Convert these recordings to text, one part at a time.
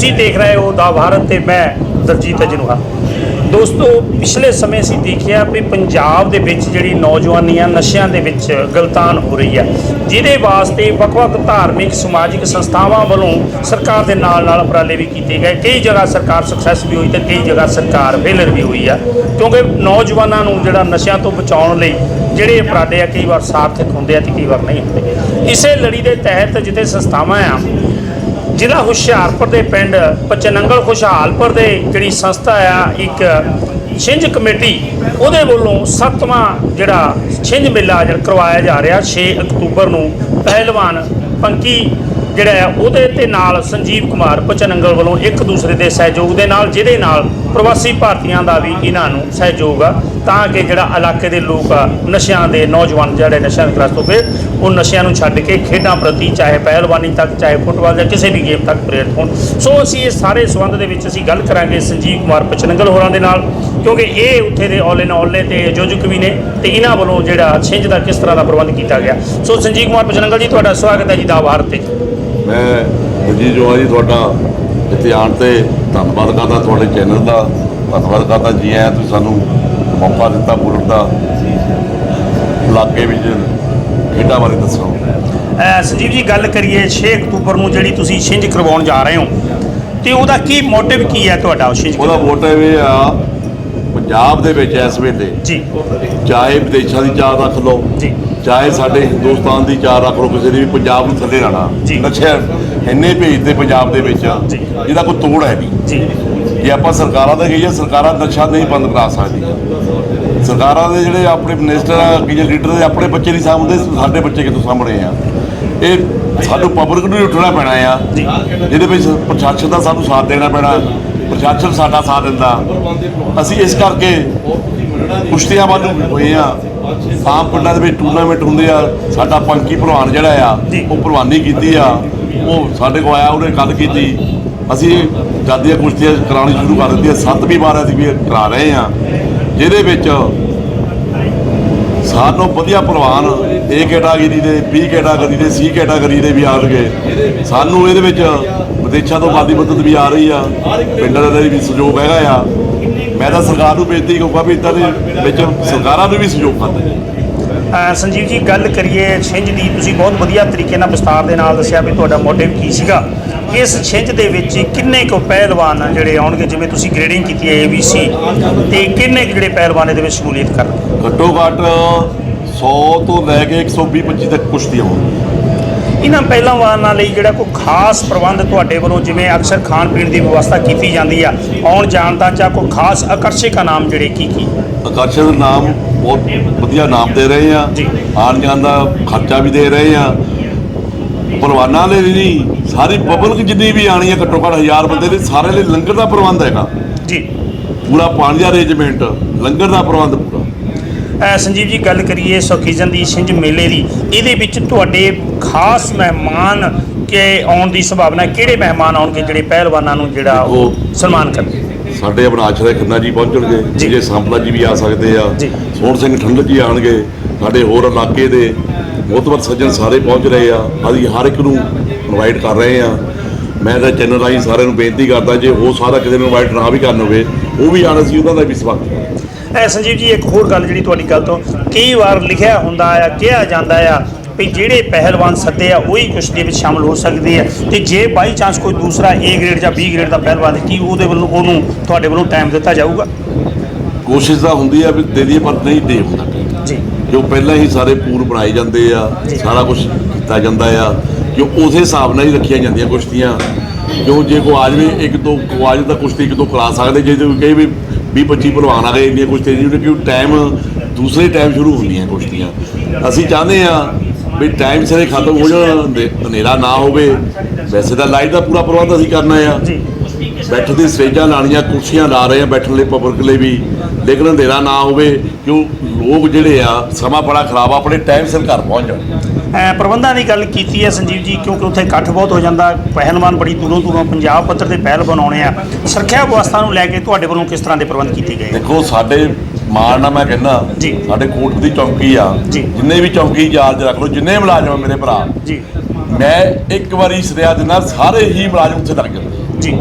ਤੁਸੀਂ ਦੇਖ ਰਹੇ ਹੋ, ਦਾ ਭਾਰਤ ਤੇ ਮੈਂ ਦਰਜੀਤ ਅਜਨੂਹਾ ਦੋਸਤੋ, ਪਿਛਲੇ ਸਮੇਂ ਅਸੀਂ ਦੇਖਿਆ ਵੀ ਪੰਜਾਬ ਦੇ ਵਿੱਚ ਜਿਹੜੀ ਨੌਜਵਾਨੀ ਆ ਨਸ਼ਿਆਂ ਦੇ ਵਿੱਚ ਗਲਤਾਨ ਹੋ ਰਹੀ ਹੈ ਜਿਹਦੇ ਵਾਸਤੇ ਵੱਖ-ਵੱਖ ਧਾਰਮਿਕ, ਸਮਾਜਿਕ ਸੰਸਥਾਵਾਂ ਵੱਲੋਂ ਸਰਕਾਰ ਦੇ ਨਾਲ-ਨਾਲ ਉਪਰਾਲੇ ਵੀ ਕੀਤੇ ਗਏ। ਕਈ ਜਗ੍ਹਾ ਸਰਕਾਰ ਸਕਸੈਸ ਵੀ ਹੋਈ ਤੇ ਕਈ ਜਗ੍ਹਾ ਸਰਕਾਰ ਫੇਲਰ ਵੀ ਹੋਈ ਆ। ਕਿਉਂਕਿ ਨੌਜਵਾਨਾਂ ਨੂੰ ਜਿਹੜਾ ਨਸ਼ਿਆਂ ਤੋਂ ਬਚਾਉਣ ਲਈ ਜਿਹੜੇ ਉਪਰਾਲੇ ਆ, ਕਈ ਵਾਰ ਸਾਰਥਕ ਹੁੰਦੇ ਆ ਤੇ ਕਈ ਵਾਰ ਨਹੀਂ ਹੁੰਦੇ। ਇਸੇ ਲੜੀ ਦੇ ਤਹਿਤ ਜਿੱਥੇ ਸੰਸਥਾਵਾਂ ਆ ਜ਼ਿਲ੍ਹਾ ਹੁਸ਼ਿਆਰਪੁਰ ਦੇ ਪਿੰਡ ਪਚਨੰਗਲ ਖੁਸ਼ਹਾਲਪੁਰ ਦੇ ਜਿਹੜੀ ਸੰਸਥਾ ਆ, ਇੱਕ ਛਿੰਝ ਕਮੇਟੀ, ਉਹਦੇ ਵੱਲੋਂ ਸੱਤਵਾਂ ਜਿਹੜਾ ਛਿੰਝ ਮੇਲਾ ਜਿਹੜਾ ਕਰਵਾਇਆ ਜਾ ਰਿਹਾ 6 ਅਕਤੂਬਰ ਨੂੰ ਪਹਿਲਵਾਨ ਪੰਕੀ ਜਿਹੜਾ ਹੈ, ਉਹਦੇ ਤੇ ਨਾਲ ਸੰਜੀਵ ਕੁਮਾਰ ਪਚਨੰਗਲ ਵੱਲੋਂ ਇੱਕ ਦੂਸਰੇ ਦੇ ਸਹਿਯੋਗ ਦੇ ਨਾਲ, ਜਿਹਦੇ ਨਾਲ ਪ੍ਰਵਾਸੀ ਭਾਰਤੀਆਂ ਦਾ ਵੀ ਇਹਨਾਂ ਨੂੰ ਸਹਿਯੋਗ ਆ। ਤਾਂ ਕਿ ਜਿਹੜਾ ਇਲਾਕੇ ਦੇ ਲੋਕ ਆ, ਨਸ਼ਿਆਂ ਦੇ ਨੌਜਵਾਨ ਜਿਹੜੇ ਨਸ਼ਿਆਂ ਦੇ ਗ੍ਰਸਤ ਹੋ ਗਏ, ਉਹ ਨਸ਼ਿਆਂ ਨੂੰ ਛੱਡ ਕੇ ਖੇਡਾਂ ਪ੍ਰਤੀ ਚਾਹੇ ਪਹਿਲਵਾਨੀ ਤੱਕ, ਚਾਹੇ ਫੁੱਟਬਾਲ ਜਾਂ ਕਿਸੇ ਵੀ ਗੇਮ ਤੱਕ ਪ੍ਰੇਰਿਤ ਹੋਣ। ਸੋ ਅਸੀਂ ਇਹ ਸਾਰੇ ਸੰਬੰਧ ਦੇ ਵਿੱਚ ਅਸੀਂ ਗੱਲ ਕਰਾਂਗੇ ਸੰਜੀਵ ਕੁਮਾਰ ਪਚਨੰਗਲ ਹੋਰਾਂ ਦੇ ਨਾਲ, ਕਿਉਂਕਿ ਇਹ ਉੱਥੇ ਦੇ ਔਲੇ ਨੇ ਔਲੇ ਤੇ ਆਯੋਜਕ ਵੀ ਨੇ ਤੇ ਇਹਨਾਂ ਵੱਲੋਂ ਜਿਹੜਾ ਛਿੰਝ ਦਾ ਕਿਸ ਤਰ੍ਹਾਂ ਦਾ ਪ੍ਰਬੰਧ ਕੀਤਾ ਗਿਆ। ਸੋ ਸੰਜੀਵ ਕੁਮਾਰ ਪਚਨੰਗਲ ਜੀ, ਤੁਹਾਡਾ ਸਵਾਗਤ ਹੈ ਜੀ, ਦਾ ਭਾਰਤ ਤੇ। ਮੈਂ ਜੀ ਜੋਆ ਜੀ ਤੁਹਾਡਾ ਇੱਥੇ ਆਉਣ ਤੇ ਧੰਨਵਾਦ ਕਰਦਾ ਤੁਹਾਡੇ ਚੈਨਲ ਦਾ ਧੰਨਵਾਦ ਕਰਦਾ। ਜੀ ਆਇਆਂ ਤੁਸੀਂ ਸਾਨੂੰ ਮੌਕਾ ਦਿੱਤਾ ਬੋਲਣ ਦਾ। ਇਲਾਕੇ ਵਿੱਚ ਖੇਡਾਂ ਬਾਰੇ ਦੱਸੋ। ਅਹ ਸੰਜੀਵ ਜੀ ਗੱਲ ਕਰੀਏ 6 ਅਕਤੂਬਰ ਨੂੰ ਜਿਹੜੀ ਤੁਸੀਂ ਛਿੰਝ ਕਰਵਾਉਣ ਜਾ ਰਹੇ ਹੋ ਤੇ ਉਹਦਾ ਕੀ ਮੋਟਿਵ ਕੀ ਹੈ ਤੁਹਾਡਾ ਉਹ ਛਿੰਝ ਉਹਦਾ ਮੋਟਿਵ ਇਹ ਆ ਪੰਜਾਬ ਦੇ ਵਿੱਚ ਇਸ ਵੇਲੇ ਜੀ। ਚਾਹੇ ਵਿਦੇਸ਼ਾਂ ਦੀ ਚਾਹ ਰੱਖ ਲਓ ਜੀ। ਚਾਹੇ ਸਾਡੇ ਹਿੰਦੁਸਤਾਨ ਦੀ ਚਾਹ ਰੱਖ ਲਓ ਕਿਸੇ ਦੀ ਵੀ ਪੰਜਾਬ ਨੂੰ ਥੱਲੇ ਜੀ। ਨਸ਼ੇ ਇੰਨੇ ਭੇਜਦੇ ਪੰਜਾਬ ਦੇ ਵਿੱਚ। ਜਿਹਦਾ ਕੋਈ ਤੋੜ ਹੈ ਨਹੀਂ। ਜੀ। ਜੇ ਆਪਾਂ ਸਰਕਾਰਾਂ ਦੇ ਕਹੀਏ ਸਰਕਾਰਾਂ ਨਸ਼ਾ ਨਹੀਂ ਬੰਦ ਕਰਾ ਸਕਦੀਆਂ। ਸਰਕਾਰਾਂ ਦੇ ਜਿਹੜੇ ਆਪਣੇ ਮਿਨਿਸਟਰ ਆ ਕਿ ਲੀਡਰ ਦੇ ਆਪਣੇ ਬੱਚੇ ਨਹੀਂ ਸਾਂਭਦੇ ਸਾਡੇ ਬੱਚੇ ਕਿੱਥੋਂ ਸਾਂਭਣੇ ਆ? ਇਹ ਸਾਨੂੰ ਪਬਲਿਕ ਨੂੰ ਉੱਠਣਾ ਪੈਣਾ ਆ। ਜਿਹਦੇ ਵਿੱਚ ਪ੍ਰਸ਼ਾਸਨ ਦਾ ਸਾਨੂੰ ਸਾਥ ਦੇਣਾ ਪੈਣਾ। ਪ੍ਰਸ਼ਾਸਨ ਸਾਡਾ ਸਾਥ ਦਿੰਦਾ। ਅਸੀਂ ਇਸ ਕਰਕੇ ਕੁਸ਼ਤੀਆਂ ਵੱਲ ਹੋਏ ਆ ਆਮ ਪਿੰਡਾਂ ਦੇ ਵਿੱਚ ਟੂਰਨਾਮੈਂਟ ਹੁੰਦੇ ਆ। ਸਾਡਾ ਪੰਕੀ ਭਲਵਾਨ ਜਿਹੜਾ ਆ, ਉਹ ਭਲਵਾਨੀ ਕੀਤੀ ਆ। ਉਹ ਸਾਡੇ ਕੋਲ ਆਇਆ, ਉਹਨੇ ਗੱਲ ਕੀਤੀ। ਅਸੀਂ ਜਾਂਦੀਆਂ ਕੁਸ਼ਤੀਆਂ ਕਰਾਉਣੀ ਸ਼ੁਰੂ ਕਰ ਦਿੱਤੀਆਂ। ਸੱਤਵੀਂ ਵਾਰ ਅਸੀਂ ਵੀ ਕਰਾ ਰਹੇ ਆ ਜਿਹਦੇ ਵਿੱਚ ਸਾਨੂੰ ਵਧੀਆ ਭਲਵਾਨ ਏ ਕੈਟਾਗਰੀ ਦੇ ਬੀ ਕੈਟਾਗਰੀ ਦੇ ਸੀ ਕੈਟਾਗਰੀ ਦੇ ਵੀ ਆਉਣਗੇ। ਸਾਨੂੰ ਇਹਦੇ ਵਿੱਚ ਵਿਦੇਸ਼ਾਂ ਤੋਂ ਮਾਦੀ ਮਦਦ ਵੀ ਆ ਰਹੀ ਆ। ਪਿੰਡਾਂ ਦੇ ਵੀ ਸਹਿਯੋਗ ਹੈਗਾ ਆ। ਮੈਂ ਤਾਂ ਸਰਕਾਰ ਨੂੰ ਬੇਨਤੀ ਕਰੂੰਗਾ ਵੀ ਇਦਾਂ ਦੇ ਵਿੱਚ ਸਰਕਾਰਾਂ ਨੂੰ ਵੀ ਸਹਿਯੋਗ ਕਰਨ। ਸੰਜੀਵ ਜੀ ਗੱਲ ਕਰੀਏ ਛਿੰਝ ਦੀ ਤੁਸੀਂ ਬਹੁਤ ਵਧੀਆ ਤਰੀਕੇ ਨਾਲ ਵਿਸਤਾਰ ਦੇ ਨਾਲ ਦੱਸਿਆ ਵੀ ਤੁਹਾਡਾ ਮੋਟਿਵ ਕੀ ਸੀਗਾ। ਇਸ ਛਿੰਝ ਦੇ ਵਿੱਚ ਕਿੰਨੇ ਕੁ ਪਹਿਲਵਾਨ ਜਿਹੜੇ ਆਉਣਗੇ? ਜਿਵੇਂ ਤੁਸੀਂ ਗ੍ਰੇਡਿੰਗ ਕੀਤੀ ਹੈ ABC ਤੇ ਕਿੰਨੇ ਜਿਹੜੇ ਪਹਿਲਵਾਨ ਇਹਦੇ ਵਿੱਚ ਸ਼ਮੂਲੀਅਤ ਕਰਨਗੇ? ਘੱਟੋ ਘੱਟ 100 ਤੋਂ ਲੈ ਕੇ 120 25 ਤੱਕ ਕੁਸ਼ਤੀਆਂ ਹੋਣ। ਇਹਨਾਂ ਪਹਿਲਵਾਨਾਂ ਲਈ ਜਿਹੜਾ ਕੋਈ ਖਾਸ ਪ੍ਰਬੰਧ ਤੁਹਾਡੇ ਵੱਲੋਂ ਜਿਵੇਂ ਅਕਸਰ ਖਾਣ ਪੀਣ ਦੀ ਵਿਵਸਥਾ ਕੀਤੀ ਜਾਂਦੀ ਆ ਆਉਣ ਜਾਣ ਦਾ ਜਾਂ ਕੋਈ ਖਾਸ ਆਕਰਸ਼ਕ ਨਾਮ ਜਿਹੜੇ ਕੀ ਕੀ? ਆਕਰਸ਼ਣ ਨਾਮ ਬਹੁਤ ਵਧੀਆ ਨਾਮ ਦੇ ਰਹੇ ਆ। ਜੀ। ਆਉਣ ਜਾਣ ਦਾ ਖਰਚਾ ਵੀ ਦੇ ਰਹੇ ਆ। ਪਰਵਾਨਾ ਲਈ ਨਹੀਂ ਸਾਰੀ ਪਬਲਿਕ ਜਿੰਨੀ ਵੀ ਆਣੀ ਹੈ ਘੱਟੋ ਘੱਟ 1000 ਬੰਦੇ ਦੇ ਸਾਰੇ ਲਈ ਲੰਗਰ ਦਾ ਪ੍ਰਬੰਧ ਹੈਗਾ। ਜੀ। ਪੂਰਾ ਪਾਣੀ ਦਾ ਅਰੇਂਜਮੈਂਟ ਲੰਗਰ ਦਾ ਪ੍ਰਬੰਧ ਪੂਰਾ। ਸੰਜੀਵ ਜੀ ਗੱਲ ਕਰੀਏ ਸੁਖੀਜਨ ਦੀ ਛਿੰਝ ਮੇਲੇ ਦੀ ਇਹਦੇ ਵਿੱਚ ਤੁਹਾਡੇ ਖਾਸ ਮਹਿਮਾਨ ਕੇ ਆਉਣ ਦੀ ਸੰਭਾਵਨਾ? ਕਿਹੜੇ ਮਹਿਮਾਨ ਆਉਣਗੇ ਜਿਹੜੇ ਪਹਿਲਵਾਨਾਂ ਨੂੰ ਜਿਹੜਾ ਉਹ ਸਨਮਾਨ ਕਰਨਗੇ ਸਾਡੇ ਅਬਨਾਸ਼ ਦੇ ਖੰਨਾ ਜੀ ਪਹੁੰਚਣਗੇ ਜੀ। ਜੇ ਸੰਪਲਾ ਜੀ ਵੀ ਆ ਸਕਦੇ ਆ। ਸੋਹਣ ਸਿੰਘ ਠੰਡਲ ਜੀ ਆਣਗੇ ਸਾਡੇ ਹੋਰ ਇਲਾਕੇ ਦੇ ਬਹੁਤਵਰ ਸੱਜਣ ਸਾਰੇ ਪਹੁੰਚ ਰਹੇ ਆ ਅਸੀਂ ਹਰ ਇੱਕ ਨੂੰ ਇਨਵਾਈਟ ਕਰ ਰਹੇ ਆ ਮੈਂ ਤਾਂ ਚੈਨਲ ਰਾਹੀਂ ਸਾਰਿਆਂ ਨੂੰ ਬੇਨਤੀ ਕਰਦਾ ਜੇ ਉਹ ਸਾਰਾ ਕਿਸੇ ਨੂੰ ਇਨਵਾਈਟ ਨਾ ਵੀ ਕਰਨ ਹੋਵੇ ਉਹ ਵੀ ਆਣਾ ਸੀ ਉਹਨਾਂ ਦਾ ਵੀ ਸਵਾਗਤ ਐ ਸੰਜੀਵ ਜੀ ਇੱਕ ਹੋਰ ਗੱਲ ਜਿਹੜੀ ਤੁਹਾਡੀ ਗੱਲ ਤੋਂ ਕਈ ਵਾਰ ਲਿਖਿਆ ਹੁੰਦਾ ਆ ਕਿਹਾ ਜਾਂਦਾ ਆ ਵੀ ਜਿਹੜੇ ਪਹਿਲਵਾਨ ਸੱਦੇ ਆ ਉਹੀ ਕੁਸ਼ਤੀ ਵਿੱਚ ਸ਼ਾਮਲ ਹੋ ਸਕਦੇ ਆ ਤੇ ਜੇ ਬਾਈ ਚਾਂਸ ਕੋਈ ਦੂਸਰਾ A ਗ੍ਰੇਡ ਜਾਂ B ਗ੍ਰੇਡ ਦਾ ਪਹਿਲਵਾਨ ਹੈ ਕੀ ਉਹਦੇ ਵੱਲੋਂ ਉਹਨੂੰ ਤੁਹਾਡੇ ਵੱਲੋਂ ਟਾਈਮ ਦਿੱਤਾ ਜਾਊਗਾ? ਕੋਸ਼ਿਸ਼ ਤਾਂ ਹੁੰਦੀ ਆ ਵੀ ਦੇ ਦਈਏ ਪਰ ਨਹੀਂ ਦੇ ਹੁੰਦਾ। ਜੀ। ਜੋ ਪਹਿਲਾਂ ਹੀ ਸਾਰੇ ਪੂਰ ਬਣਾਏ ਜਾਂਦੇ ਆ। ਸਾਰਾ ਕੁਝ ਕੀਤਾ ਜਾਂਦਾ ਆ। ਜੋ ਉਸੇ ਹਿਸਾਬ ਨਾਲ ਹੀ ਰੱਖੀਆਂ ਜਾਂਦੀਆਂ ਕੁਸ਼ਤੀਆਂ। ਜੋ ਜੇ ਕੋ ਆਜ ਵੀ ਇੱਕ ਦੋ ਕੋ ਆਜ ਤਾਂ ਕੁਸ਼ਤੀ ਇੱਕ ਦੋ ਕਰਾ ਸਕਦੇ ਜੇ ਕੋਈ ਕਹੇ ਵੀ 20 25 ਭਲਵਾਨ ਆ ਗਏ, ਇੰਨੀਆਂ ਕੁਸ਼ਤੀਆਂ ਜਿਹਨੇ ਕਿ ਟਾਈਮ ਦੂਸਰੇ ਟਾਈਮ ਸ਼ੁਰੂ ਹੁੰਦੀਆਂ ਕੁਸ਼ਤੀਆਂ। ਅਸੀਂ ਚਾਹੁੰਦੇ ਆ ਵੀ ਟਾਈਮ ਸਿਰੇ ਖਤਮ ਹੋ ਜਾਣ, ਹਨੇਰਾ ਨਾ ਹੋਵੇ। ਵੈਸੇ ਤਾਂ ਲਾਈਟ ਦਾ ਪੂਰਾ ਪ੍ਰਬੰਧ ਅਸੀਂ ਕਰਨਾ ਆ। ਬੈਠਣ ਦੀ ਸਟੇਜਾਂ ਲਾਣੀਆਂ ਕੁਰਸੀਆਂ ਲਾ ਰਹੇ ਆ ਬੈਠਣ ਲਈ ਪਬਲਿਕ ਲਈ ਵੀ। ਲੇਕਿਨ ਅੰਧੇਰਾ ਨਾ ਹੋਵੇ ਕਿਉਂ? ਲੋਕ ਜਿਹੜੇ ਆ ਸਮਾਂ ਬੜਾ ਖਰਾਬ ਆ ਆਪਣੇ ਟਾਈਮ ਸਿਰ ਘਰ ਪਹੁੰਚ ਜਾਣ ਐ ਪ੍ਰਬੰਧਾਂ ਦੀ ਗੱਲ ਕੀਤੀ ਹੈ ਸੰਜੀਵ ਜੀ ਕਿਉਂਕਿ ਉੱਥੇ ਇਕੱਠ ਬਹੁਤ ਹੋ ਜਾਂਦਾ ਪਹਿਲਵਾਨ ਬੜੀ ਦੂਰੋਂ ਦੂਰੋਂ ਪੰਜਾਬ ਪੱਧਰ ਦੇ ਪਹਿਲ ਬਣਾਉਣੇ ਆ। ਸੁਰੱਖਿਆ ਵਿਵਸਥਾ ਨੂੰ ਲੈ ਕੇ ਤੁਹਾਡੇ ਵੱਲੋਂ ਕਿਸ ਤਰ੍ਹਾਂ ਦੇ ਪ੍ਰਬੰਧ ਕੀਤੇ ਗਏ? ਦੇਖੋ ਸਾਡੇ ਮਾਣ ਨਾਲ ਮੈਂ ਕਹਿੰਦਾ। ਸਾਡੇ ਕੋਟ ਦੀ ਚੌਂਕੀ ਆ। ਜਿੰਨੇ ਵੀ ਚੌਂਕੀ ਚਾਰਜ ਰੱਖ ਲਓ ਜਿੰਨੇ ਮੁਲਾਜ਼ਮ ਮੇਰੇ ਭਰਾ। ਜੀ। ਮੈਂ ਇੱਕ ਵਾਰੀ ਸਰਿਆ ਦੇ ਨਾਲ ਸਾਰੇ ਹੀ ਮੁਲਾਜ਼ਮ ਉੱਥੇ ਲੱਗ ਜਾਂਦੇ ਜੀ।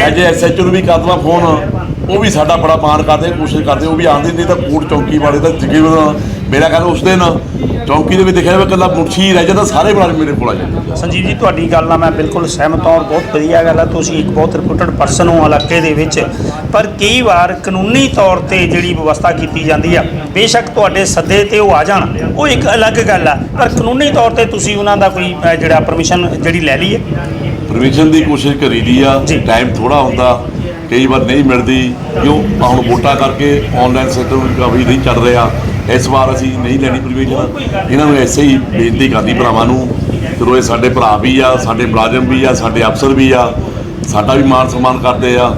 ਐਜ ਐਸਐਚਓ ਨੂੰ ਵੀ ਕਰਦਵਾ ਫੋਨ। ਉਹ ਵੀ ਸਾਡਾ ਬੜਾ ਮਾਣ ਕਰਦੇ, ਕੋਸ਼ਿਸ਼ ਕਰਦੇ, ਉਹ ਵੀ ਆਉਂਦੇ ਨਹੀਂ ਤਾਂ ਕੋਟ ਚੌਂਕੀ ਵਾਲੇ ਤਾਂ ਤਕਰੀਬਨ ਮੇਰਾ ਕਹਿੰਦਾ ਉਸ ਦਿਨ ਚੌਂਕੀ ਦੇ ਵਿੱਚ ਦੇਖਿਆ ਜਾਵੇ, ਇਕੱਲਾ ਮੁਨਸ਼ੀ ਰਹਿ ਜਾਂਦਾ, ਸਾਰੇ ਮੁਲਾਜ਼ਮ ਮੇਰੇ ਕੋਲ ਆ ਜਾਂਦੇ। ਸੰਜੀਵ ਜੀ, ਤੁਹਾਡੀ ਗੱਲ ਨਾਲ ਮੈਂ ਬਿਲਕੁਲ ਸਹਿਮਤ ਹਾਂ ਔਰ ਬਹੁਤ ਵਧੀਆ ਗੱਲ ਹੈ, ਤੁਸੀਂ ਇੱਕ ਬਹੁਤ ਰਿਪੋਰਟਡ ਪਰਸਨ ਹੋ ਇਲਾਕੇ ਦੇ ਵਿੱਚ। ਪਰ ਕਈ ਵਾਰ ਕਾਨੂੰਨੀ ਤੌਰ ਤੇ ਜਿਹੜੀ ਵਿਵਸਥਾ ਕੀਤੀ ਜਾਂਦੀ ਆ, ਬੇਸ਼ੱਕ ਤੁਹਾਡੇ ਸੱਦੇ ਤੇ ਉਹ ਆ ਜਾਣ, ਉਹ ਇੱਕ ਅਲੱਗ ਗੱਲ ਆ। ਪਰ ਕਾਨੂੰਨੀ ਤੌਰ ਤੇ ਤੁਸੀਂ ਉਹਨਾਂ ਦਾ ਕੋਈ ਜਿਹੜਾ ਪਰਮਿਸ਼ਨ ਜਿਹੜੀ ਲੈ ਲਈ ਹੈ? ਪਰਮਿਸ਼ਨ ਦੀ ਕੋਸ਼ਿਸ਼ ਕਰੀ ਦੀ ਆ। ਟਾਈਮ ਥੋੜਾ ਹੁੰਦਾ ਕਈ ਵਾਰ ਨਹੀਂ ਮਿਲਦੀ ਕਿਉਂ? ਹੁਣ ਵੋਟਾਂ ਕਰਕੇ ਆਨਲਾਈਨ ਸਿਸਟਮ ਕਾਫੀ ਨਹੀਂ ਚੱਲ ਰਿਹਾ। ਇਸ ਵਾਰ ਅਸੀਂ ਨਹੀਂ ਲੈਣੀ ਪਰਮਿਸ਼ਨ ਇਹਨਾਂ ਨੂੰ ਐਸੇ ਹੀ ਬੇਨਤੀ ਕਰਦੀ ਭਰਾਵਾਂ ਨੂੰ ਚਲੋ ਇਹ ਸਾਡੇ ਭਰਾ ਵੀ ਆ ਸਾਡੇ ਮੁਲਾਜ਼ਮ ਵੀ ਆ ਸਾਡੇ ਅਫਸਰ ਵੀ ਆ ਸਾਡਾ ਵੀ ਮਾਨ ਸਨਮਾਨ ਕਰਦੇ ਆ।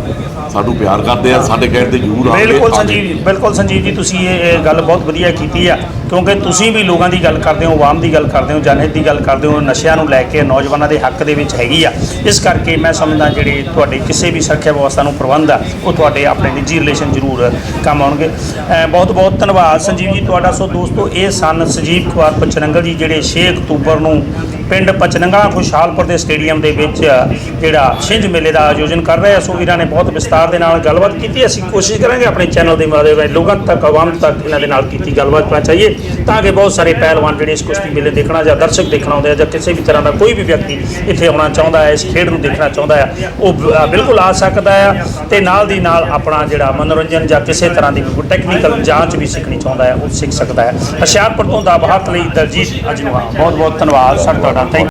ਸਾਨੂੰ ਪਿਆਰ ਕਰਦੇ ਆ ਸਾਡੇ ਕਹਿਣ ਤੇ ਜ਼ਰੂਰ ਆਉਂਦੇ ਬਿਲਕੁਲ ਸੰਜੀਵ ਜੀ ਬਿਲਕੁਲ ਸੰਜੀਵ ਜੀ ਤੁਸੀਂ ਇਹ ਗੱਲ ਬਹੁਤ ਵਧੀਆ ਕੀਤੀ ਆ ਕਿਉਂਕਿ ਤੁਸੀਂ ਵੀ ਲੋਕਾਂ ਦੀ ਗੱਲ ਕਰਦੇ ਹੋ ਆਵਾਮ ਦੀ ਗੱਲ ਕਰਦੇ ਹੋ ਜਨਹਿਤ ਦੀ ਗੱਲ ਕਰਦੇ ਹੋ ਨਸ਼ਿਆਂ ਨੂੰ ਲੈ ਕੇ ਨੌਜਵਾਨਾਂ ਦੇ ਹੱਕ ਦੇ ਵਿੱਚ ਹੈਗੀ ਆ। ਇਸ ਕਰਕੇ ਮੈਂ ਸਮਝਦਾ ਜਿਹੜੇ ਤੁਹਾਡੇ ਕਿਸੇ ਵੀ ਸੁਰੱਖਿਆ ਵਿਵਸਥਾ ਨੂੰ ਪ੍ਰਬੰਧ ਆ ਉਹ ਤੁਹਾਡੇ ਆਪਣੇ ਨਿੱਜੀ ਰਿਲੇਸ਼ਨ ਜ਼ਰੂਰ ਕੰਮ ਆਉਣਗੇ। ਬਹੁਤ ਬਹੁਤ ਧੰਨਵਾਦ ਸੰਜੀਵ ਜੀ ਤੁਹਾਡਾ ਸੋ ਦੋਸਤੋ ਇਹ ਸਨ ਸੰਜੀਵ ਕੁਮਾਰ ਪਚਨੰਗਲ ਜੀ ਜਿਹੜੇ 6 ਅਕਤੂਬਰ ਨੂੰ ਪਿੰਡ ਪਚਨੰਗਾ ਖੁਸ਼ਹਾਲਪੁਰ ਦੇ ਸਟੇਡੀਅਮ ਦੇ ਵਿੱਚ ਜਿਹੜਾ ਛਿੰਝ ਮੇਲੇ ਦਾ ਆਯੋਜਨ ਕਰ ਰਹੇ ਸੋ ਇਹਨਾਂ ਨੇ ਬਹੁਤ ਵਿਸਤਾਰ ਦੇ ਨਾਲ ਗੱਲਬਾਤ ਕੀਤੀ। ਅਸੀਂ ਕੋਸ਼ਿਸ਼ ਕਰਾਂਗੇ ਆਪਣੇ ਚੈਨਲ ਦੇ ਮਾਧਿਅਮ ਲੋਕਾਂ ਤੱਕ, ਆਵਾਮ ਤੱਕ ਇਹਨਾਂ ਦੇ ਨਾਲ ਕੀਤੀ ਗੱਲਬਾਤ ਪਹੁੰਚਾਈਏ ਤਾਂ ਕਿ ਬਹੁਤ ਸਾਰੇ ਪਹਿਲਵਾਨ ਜਿਹੜੇ ਇਸ ਕੁਸ਼ਤੀ ਮੇਲੇ ਦੇਖਣਾ ਜਾਂ ਦਰਸ਼ਕ ਦੇਖਣਾ ਆਉਂਦੇ ਆ ਜਾਂ ਕਿਸੇ ਵੀ ਤਰ੍ਹਾਂ ਦਾ ਕੋਈ ਵੀ ਵਿਅਕਤੀ ਇੱਥੇ ਆਉਣਾ ਚਾਹੁੰਦਾ ਹੈ, ਇਸ ਖੇਡ ਨੂੰ ਦੇਖਣਾ ਚਾਹੁੰਦਾ ਹੈ, ਉਹ ਬਿਲਕੁਲ ਆ ਸਕਦਾ ਹੈ ਤੇ ਨਾਲ ਦੀ ਨਾਲ ਆਪਣਾ ਜਿਹੜਾ ਮਨੋਰੰਜਨ ਜਾਂ ਕਿਸੇ ਤਰ੍ਹਾਂ ਦੀ ਕੋਈ ਟੈਕਨੀਕਲ ਜਾਂਚ ਵੀ ਸਿੱਖਣੀ ਚਾਹੁੰਦਾ ਹੈ, ਉਹ ਸਿੱਖ ਸਕਦਾ ਹੈ। ਹੁਸ਼ਿਆਰਪੁਰ ਤੋਂ ਦਾ ਬਾਹਰ ਲਈ ਦਰਜੀਤ ਅਜਨੂਆ ਬਹੁਤ ਬਹੁਤ ਧੰਨਵਾਦ, ਸਰ, ਤੁਹਾਡਾ Thank